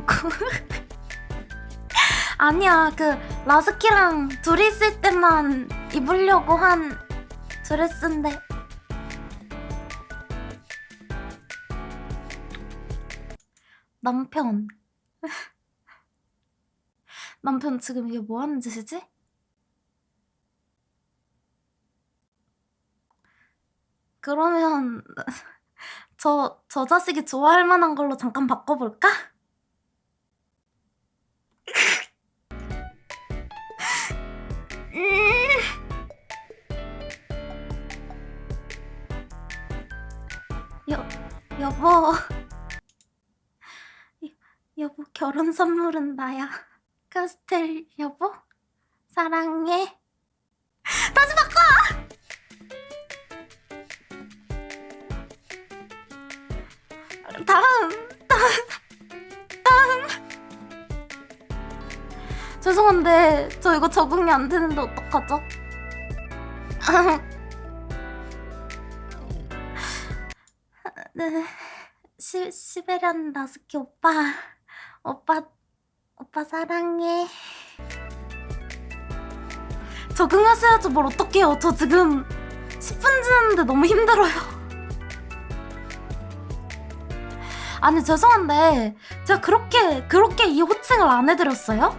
않고. 아니야, 그 라스키랑 둘이 있을 때만 입으려고 한 드레스인데. 남편. 남편 지금 이게 뭐 하는 짓이지? 그러면 저, 저 자식이 좋아할 만한 걸로 잠깐 바꿔볼까? 여, 여보. 여, 여보, 결혼 선물은 나야. 카스텔 여보? 사랑해. 다시 바꿔! 다음, 다음, 다음. 죄송한데, 저 이거 적응이 안 되는데 어떡하죠? 네, 시, 시베리안 라스키 오빠, 오빠, 오빠 사랑해. 적응하셔야죠, 뭘 어떡해요. 저 지금 10분 지났는데 너무 힘들어요. 아니 죄송한데 제가 그렇게 그렇게 이 호칭을 안 해드렸어요?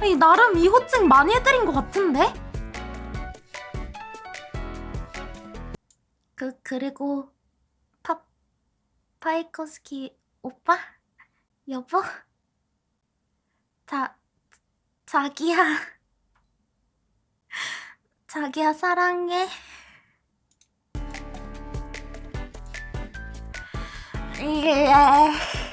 아니 나름 이 호칭 많이 해드린 것 같은데? 그 그리고 파 파이코스키 오빠 여보 자 자기야 자기야 사랑해. 예.